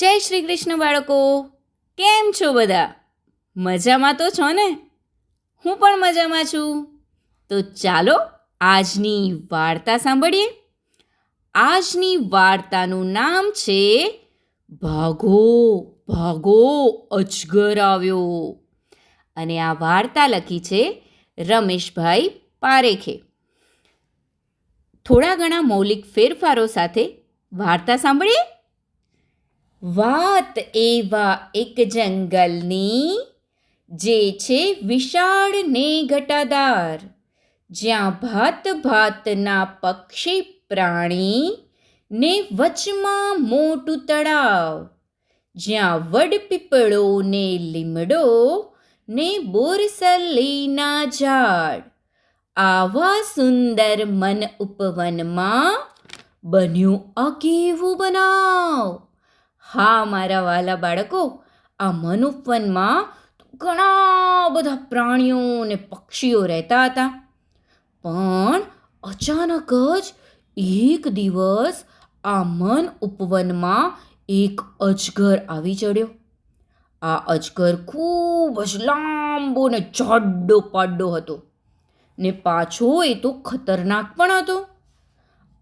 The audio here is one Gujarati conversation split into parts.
જય શ્રી કૃષ્ણ બાળકો. કેમ છો બધા? મજામાં તો છો ને? હું પણ મજામાં છું. તો ચાલો આજની વાર્તા સાંભળીએ. આજની વાર્તાનું નામ છે, ભાગો ભાગો, અજગર આવ્યો. અને આ વાર્તા લખી છે રમેશભાઈ પારેખે. થોડા ઘણા મૌલિક ફેરફારો સાથે વાર્તા સાંભળીએ? વાત એવા એક જંગલની જે છે વિશાળ ને ઘટાદાર, જ્યાં ભાત ભાતના પક્ષી પ્રાણી ને વચમાં મોટું તળાવ, જ્યાં વડપીપળો ને લીમડો ને બોરસલીના ઝાડ, આવા સુંદર મન ઉપવનમાં બન્યું આ કેવું બનાવ? હા, મારા વાલા બાળકો, આ મન ઉપવનમાં ઘણા બધા પ્રાણીઓ ને પક્ષીઓ રહેતા હતા. પણ અચાનક જ એક દિવસ આ મન ઉપવનમાં એક અજગર આવી ચડ્યો. આ અજગર ખૂબ જ લાંબો ને જાડો પાડો હતો ને પાછો એ તો ખતરનાક પણ હતો.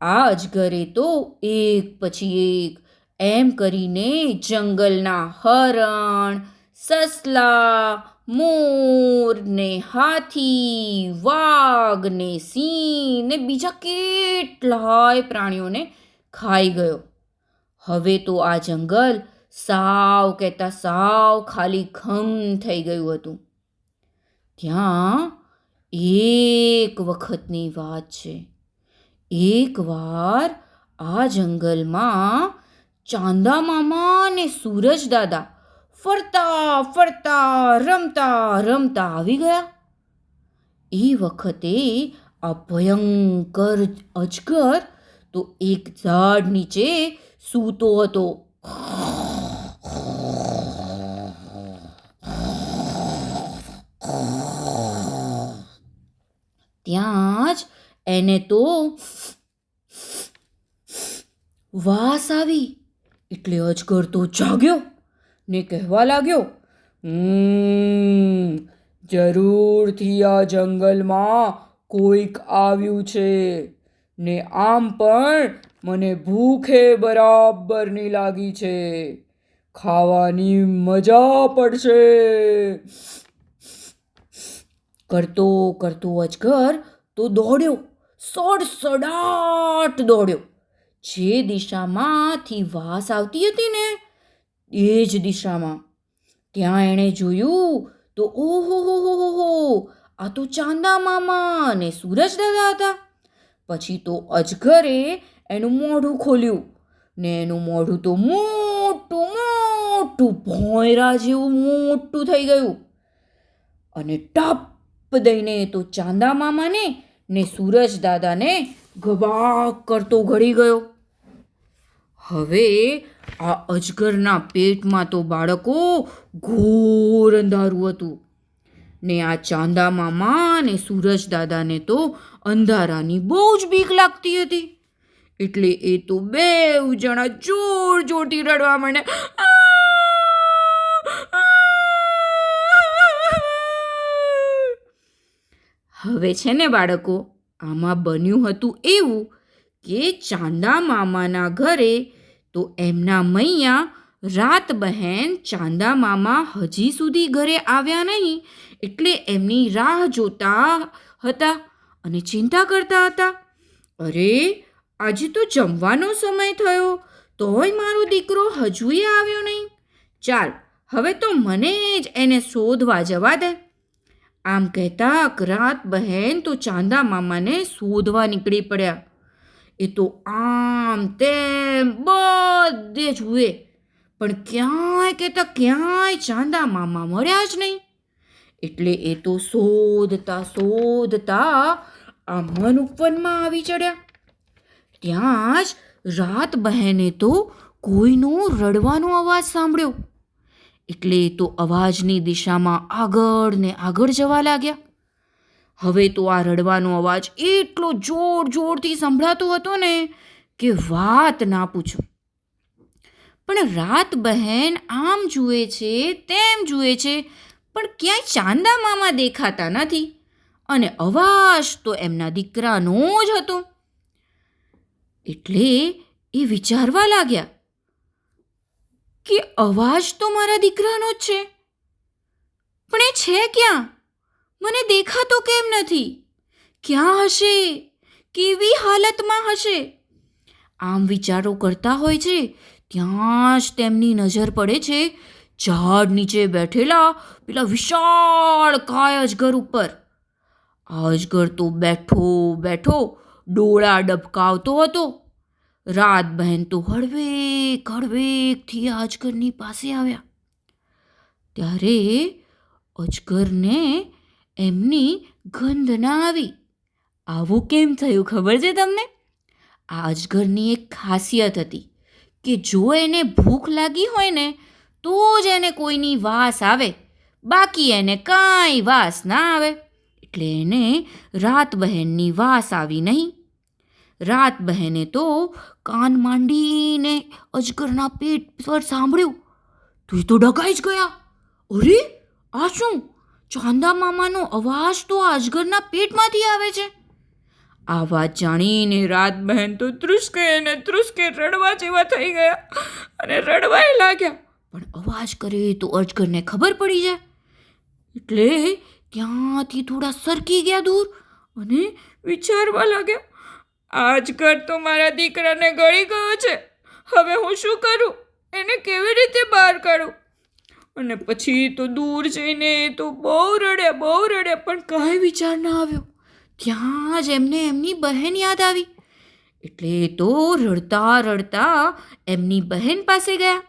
આ અજગરે તો એક પછી એક એમ કરીને જંગલના હરણ, સસલા, મોર ને હાથી, વાઘ ને સિંહ ને બીજા કેટલાય પ્રાણીઓને ખાઈ ગયો. હવે તો આ જંગલ સાવ કહેતા સાવ ખાલી ખમ થઈ ગયું હતું. ત્યાં એક વખતની વાત છે. એકવાર આ જંગલમાં ચાંદા મામા અને સૂરજ દાદા ફરતા ફરતા, રમતા રમતા આવી ગયા. એ વખતે આ ભયંકર અજગર તો એક ઝાડ નીચે સૂતો હતો. ત્યાં જ એને તો વાસ આવી. એટલે અજગર તો જાગ્યો ને કહેવા લાગ્યો "હમ, જરૂરથી આ જંગલમાં કોઈક આવ્યું છે ને આમ પણ મને ભૂખે બરાબરની લાગી છે. ખાવાની મજા પડશે. કરતો કરતો અજગર તો દોડ્યો સડસડાટ દોડ્યો. જે દિશામાંથી વાસ આવતી હતી ને, એ જ દિશામાં. ત્યાં એણે જોયું તો ઓહો, હો હો આ તો ચાંદા મામા અને સૂરજ દાદા હતા. પછી તો અજગરે એનું મોઢું ખોલ્યું ને એનું મોઢું તો મોટું મોટું ભોંયરા જેવું મોટું થઈ ગયું. અને ટપ દઈને તો ચાંદા મામાને ને સૂરજ દાદાને ગબાક કરતો ઘડી ગયો. હવે આ અજગરના પેટમાં તો બાળકો ઘોર અંધારું હતું. ને આ ચાંદા મામા ને સૂરજ દાદાને તો અંધારાની બહુ જ બીક લાગતી હતી. એટલે એ તો બે જણા જોર જોરથી રડવા માંડ્યા. હવે છે ને બાળકો આમાં બન્યું હતું એવું કે ચાંદા મામાના ઘરે તો એમના મૈયા રાત બહેન ચાંદા મામા હજી સુધી ઘરે આવ્યા નહીં એટલે એમની રાહ જોતા હતા અને ચિંતા કરતા હતા. અરે, આજે તો જમવાનો સમય થયો, તોય મારો દીકરો હજુય આવ્યો નહીં. ચાલ, હવે તો મને જ એને શોધવા જવા દે. આમ કહેતા રાત બહેન તો ચાંદા મામાને શોધવા નીકળી પડ્યા. એ તો આમ તેમ બધે જુએ. પણ ક્યાંય કહેતા ક્યાંય ચાંદા મામા મળ્યા જ નહીં. એટલે એ તો શોધતા શોધતા આ મન ઉપવનમાં આવી ચડ્યા. ત્યાં જ રાત બહેને તો કોઈનો રડવાનો અવાજ સાંભળ્યો. એટલે તો અવાજની દિશામાં આગળ ને આગળ જવા લાગ્યા. હવે તો આ રડવાનો અવાજ એટલો જોર જોરથી સંભળાતો હતો ને કે વાત ના પૂછો. પણ રાત બહેન આમ જુએ છે, તેમ જુએ છે, પણ ક્યાંય ચાંદા મામા દેખાતા નથી અને અવાજ તો એમના દીકરાનો જ હતો. એટલે એ વિચારવા લાગ્યા કે અવાજ તો મારા દીકરાનો જ છે. પણ એ છે ક્યાં? મને દેખાતો કેમ નથી? ક્યાં હશે? કેવી હાલતમાં હશે? આમ વિચારો કરતા હોય છે, ત્યાં જ તેમની નજર પડે છે, ઝાડ નીચે બેઠેલા, પેલા વિશાળ કાય અજગર ઉપર. અજગર તો બેઠો બેઠો, ડોળા ડબકાવતો હતો. રાત બહેન તો હળવેક હળવેકથી અજગરની પાસે આવ્યા. ત્યારે અજગરને એમની ગંધ ના આવી. આવું કેમ થયું ખબર છે તમને? આ અજગરની એક ખાસિયત હતી કે જો એને ભૂખ લાગી હોય ને, તો જ એને કોઈની વાસ આવે. બાકી એને કાંઈ વાસ ના આવે. એટલે એને રાત બહેનની વાસ આવી નહીં. રાત બહેને તો કાન માંડીને અજગરના પેટ પર સાંભળ્યું તો તો ડગાઈ જ ગયા. અરે, આ શું? ચાંદા મામાનો અવાજ તો અજગરના પેટમાંથી આવે છે. આ વાત જાણીને રાત બહેન તો ત્રુસ્કે અને ત્રુસ્કે રડવા જેવા થઈ ગયા અને રડવાય લાગ્યા. પણ અવાજ કરે તો અજગરને ખબર પડી જાય. એટલે ત્યાંથી થોડા સરકી ગયા દૂર અને વિચારવા લાગ્યા આ ઘર તો મારા દીકરાને ગળી ગયો છે. હવે હું શું કરું? એને કેવી રીતે બહાર કાઢું? અને પછી તો દૂર જઈને તો બહુ રડ્યા બહુ રડ્યા પણ કાંઈ વિચાર ના આવ્યો. ત્યાં જ એમને એમની બહેન યાદ આવી. એટલે તો રડતા રડતા એમની બહેન પાસે ગયા.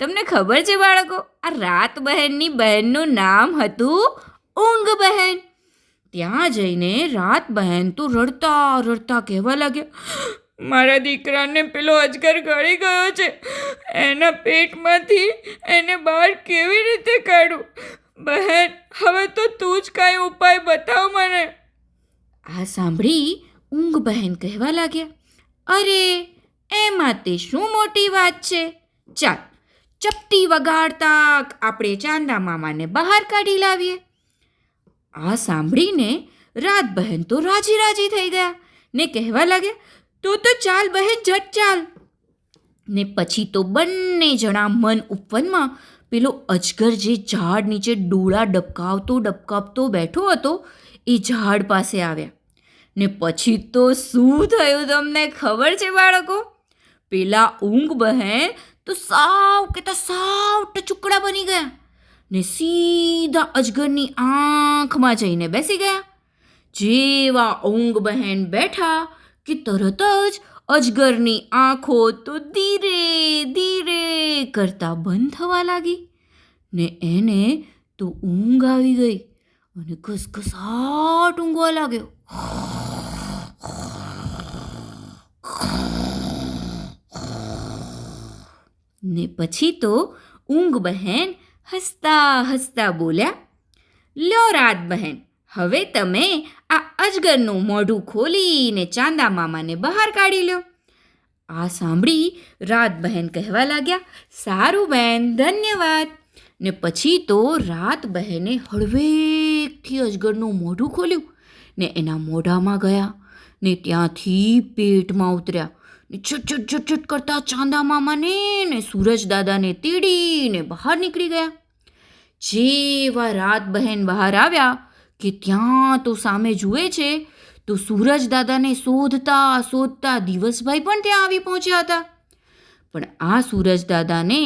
તમને ખબર છે બાળકો, આ રાત બહેનની બહેનનું નામ હતું ઊંઘ બહેન. ત્યાં જઈને રાત બહેન તો રડતા રડતા કહેવા લાગ્યા, મારા દીકરાને પેલો અજગર ગળી ગયો છે. એના પેટમાંથી એને બહાર કેવી રીતે કાઢું? બહેન, હવે તો તું જ કાંઈ ઉપાય બતાવ મને. આ સાંભળી ઊંઘ બહેન કહેવા લાગ્યા, અરે, એમાં તે શું મોટી વાત છે? ચાલ, ચપટી વગાડતા આપણે ચાંદા મામાને બહાર કાઢી લાવીએ. આ સાંભળીને રાત બહેન તો રાજી રાજી થઈ ગયા. ને કહેવા લાગ્યા, તો તો ચાલ બહેન જટ ચાલ. ને પછી તો બંને જણા મન ઉપવનમાં પેલો અજગર જે ઝાડ નીચે ડોળા ડબકાવતો ડબકાવતો બેઠો હતો, એ ઝાડ પાસે આવ્યા. ને પછી તો શું થયું તમને ખબર છે બાળકો? પેલા ઊંઘ બહેન તો સાવ કે તો સાવ ટચુકડા બની ગયા. ને સીધા અજગરની આંખમાં જઈને બેસી ગયા. જેવા ઊંઘ બહેન બેઠા કે તરત જ અજગરની આંખો તો ધીરે ધીરે કરતા બંધ થવા લાગી ને એને તો ઊંઘ આવી ગઈ અને ઘસઘસાટ ઊંઘવા લાગ્યો. ને પછી તો ઊંઘ બહેન હસતા હસતા બોલ્યા, લ્યો રાત બહેન, હવે તમે આ અજગરનું મોઢું ખોલીને ચાંદા મામાને બહાર કાઢી લ્યો. આ સાંભળી રાત બહેન કહેવા લાગ્યા, સારું બહેન, ધન્યવાદ. ને પછી તો રાત બહેને હળવેકથી અજગરનું મોઢું ખોલ્યું ને એના મોઢામાં ગયા ને ત્યાંથી પેટમાં ઉતર્યા ને છટ છટ કરતા ચાંદા મામાને ને સૂરજ દાદાને તેડીને બહાર નીકળી ગયા. જેવા રાત બહેન બહાર આવ્યા કે ત્યાં તો સામે જુએ છે, તો સૂરજ દાદાને શોધતા શોધતા દિવસભાઈ પણ ત્યાં આવી પહોંચ્યા હતા. પણ આ સૂરજ દાદાને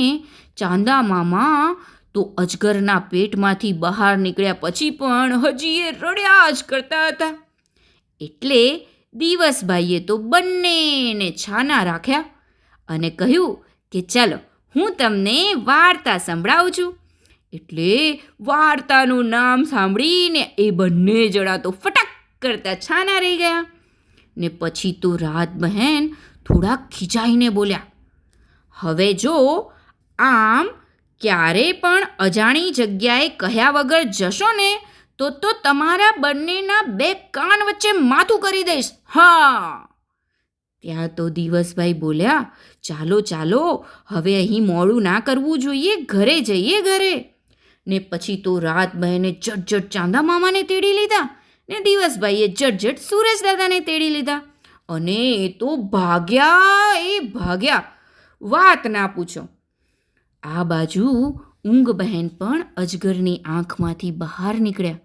ચાંદા મામા તો અજગરના પેટમાંથી બહાર નીકળ્યા પછી પણ હજી એ રડ્યા જ કરતા હતા. એટલે દિવસભાઈએ તો બંનેને છાના રાખ્યા અને કહ્યું કે ચાલો હું તમને વાર્તા સંભળાવું છું. એટલે વાર્તાનું નામ સાંભળીને એ બંને જણા તો ફટાક કરતા છાના રહી ગયા. ને પછી તો રાત બહેન થોડા ખીજાઈને બોલ્યા, હવે જો આમ ક્યારે પણ અજાણી જગ્યાએ કહ્યા વગર જશો ને, તો તો તમારા બંનેના બે કાન વચ્ચે માથું કરી દઈશ. હા. ત્યાં તો દિવસભાઈ બોલ્યા, ચાલો ચાલો, હવે અહીં મોડું ના કરવું જોઈએ, ઘરે જઈએ ઘરે. ને પછી તો રાત બહેને જટ ચાંદા મામાને તેડી લીધા ને દિવસભાઈએ જટ સુરેશ દાદાને તેડી લીધા. અને એ તો ભાગ્યા, એ ભાગ્યા. વાત ના પૂછો. આ બાજુ ઊંઘ બહેન પણ અજગરની આંખમાંથી બહાર નીકળ્યા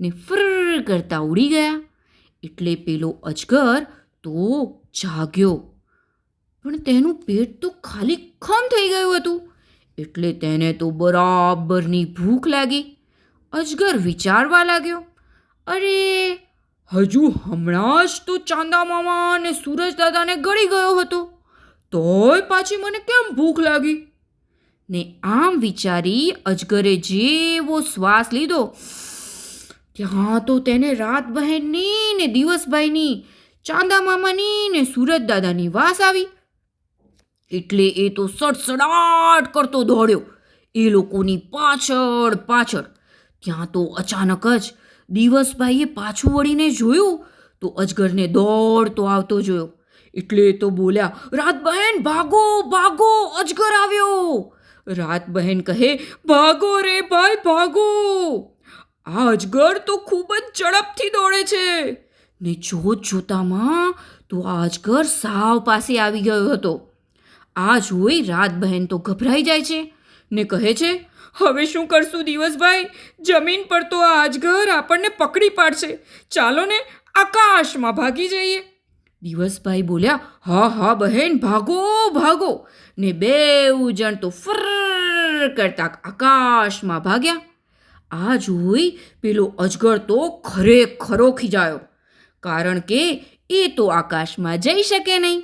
ને ફ્ર કરતા ઉડી ગયા. એટલે પેલો અજગર તો જાગ્યો. પણ તેનું પેટ તો ખાલી ખમ થઈ ગયું હતું. એટલે તેને તો બરાબરની ભૂખ લાગી. અજગર વિચારવા લાગ્યો, અરે, હજુ હમણાં જ તો ચાંદા મામા અને સૂરજ દાદાને ગળી ગયો હતો. તોય પાછી મને કેમ ભૂખ લાગી? ને આમ વિચારી અજગરે જેવો શ્વાસ લીધો. ત્યાં તો તેને રાત બહેનની ને દિવસભાઈની ચાંદા મામાની ને સુરત દાદાની વાસ આવી. એટલે એ તો સડસડાટ કરતો દોડ્યો. એ લોકોની પાછળ પાછળ. ત્યાં તો અચાનક જ દિવસભાઈએ પાછું વળીને જોયું તો અજગરને દોડતો આવતો જોયો. એટલે તો બોલ્યા, રાત બહેન, ભાગો ભાગો, અજગર આવ્યો. રાત બહેન કહે, ભાગો રે ભાઈ, ભાગો. આ અજગર તો ખૂબ જ ઝડપથી દોડે છે. ને જોત જોતામાં તો આ અજગર સાવ પાસે આવી ગયો હતો. આ જોઈ રાત બહેન તો ગભરાઈ જાય છે. ને કહે છે, હવે શું કરશું દિવસભાઈ? જમીન પર તો આ અજગર આપણને પકડી પાડશે. ચાલો ને આકાશમાં ભાગી જઈએ. દિવસભાઈ બોલ્યા, હા હા બહેન, ભાગો ભાગો. ને બે જણ તો ફર કરતા આકાશમાં ભાગ્યા. આ જોઈ પેલો અજગર તો ખરેખરો ખીજાયો. કારણ કે એ તો આકાશમાં જઈ શકે નહીં.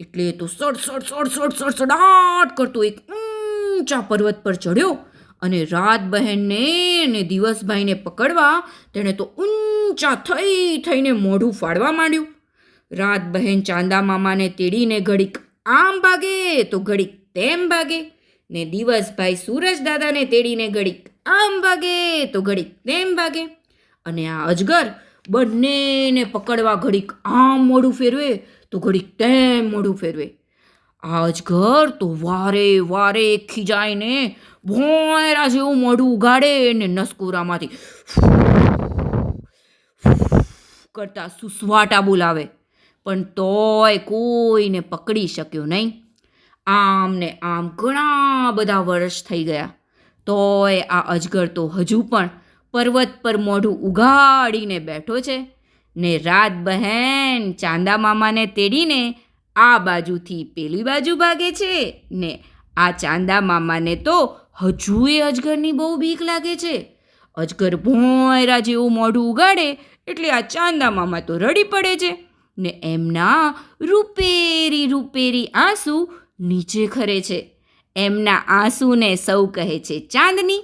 એટલે એ તો સડ સડ સડ સડ સડ, સડાટ કરતો એક ઊંચા પર્વત પર ચડ્યો અને રાત બહેનને ને દિવસભાઈને પકડવા તેણે તો ઊંચા થઈ, થઈને મોઢું ફાડવા માંડ્યું. રાત બહેન ચાંદા મામાને તેડીને ઘડીક આમ ભાગે તો ઘડીક તેમ ભાગે ને દિવસભાઈ સૂરજ દાદાને તેડીને ઘડીક આમ ભાગે તો ઘડીક તેમ ભાગે. અને આ અજગર બંનેને પકડવા ઘડીક આમ મોઢું ફેરવે તો ઘડીક તેમ મોઢું ફેરવે. આ અજગર તો વારે વારે ખીજાઈને ભોંયરા જેવું મોઢું ઉગાડે ને નસકોરામાંથી કરતા સુસવાટા બોલાવે. પણ તોય કોઈને પકડી શક્યો નહીં. આમ ને આમ ઘણા બધા વર્ષ થઈ ગયા. તોય આ અજગર તો હજુ પણ પર્વત પર મોઢું ઉગાડીને બેઠો છે. ને રાત બહેન ચાંદા મામાને તેડીને આ બાજુથી પેલી બાજુ ભાગે છે ને આ ચાંદા મામાને તો હજુય અજગરની બહુ બીક લાગે છે. અજગર ભોંયરા જેવું મોઢું ઉગાડે એટલે આ ચાંદા મામા તો રડી પડે છે ને એમના રૂપેરી રૂપેરી આંસુ નીચે ખરે છે. એમના આંસુને સૌ કહે છે ચાંદની.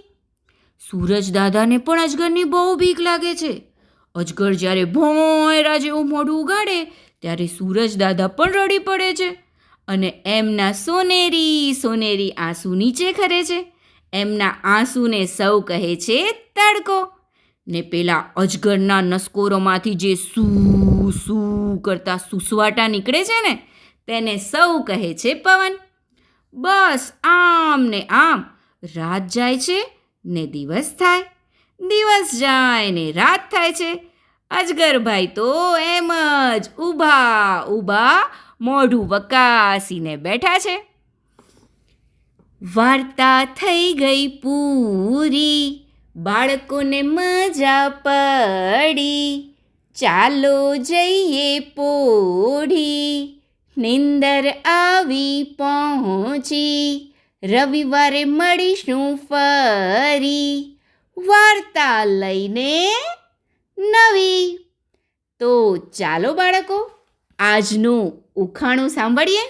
સૂરજ દાદાને પણ અજગરની બહુ બીક લાગે છે. અજગર જ્યારે ભોંયરા જેવું મોઢું ઉગાડે, ત્યારે સૂરજ દાદા પણ રડી પડે છે અને એમના સોનેરી સોનેરી આંસુ નીચે ખરે છે. એમના આંસુને સૌ કહે છે તડકો. ને પેલા અજગરના નસકોરોમાંથી જે સૂ સૂ કરતા સુસવાટા નીકળે છે ને, તેને સૌ કહે છે પવન. બસ આમ ને આમ, રાત જાય છે ને દિવસ થાય. દિવસ જાય ને રાત થાય છે. અજગરભાઈ તો એમ જ ઊભા ઊભા મોઢું વકાસીને બેઠા છે. વાર્તા થઈ ગઈ પૂરી, બાળકોને મજા પડી. ચાલો જઈએ પોઢી, નિંદર આવી પહોંચી. રવિવારે મળીશું ફરી. વાર્તા લઈને નવી. તો ચાલો બાળકો, આજનું ઉખાણું સાંભળીએ.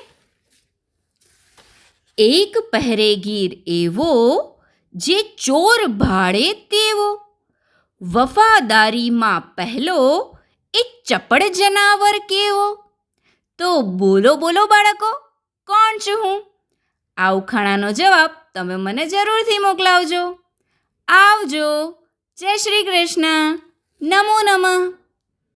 એક પહેરેગીર એવો જે ચોર ભાડે તેવો. વફાદારીમાં પહેલો એ ચપળ જનાવર કેવો. તો બોલો બોલો બાળકો, કોણ છું હું? આ ઉખાણાનો જવાબ તમે મને જરૂરથી મોકલાવજો. આવજો. જય શ્રી કૃષ્ણ. નમો નમઃ.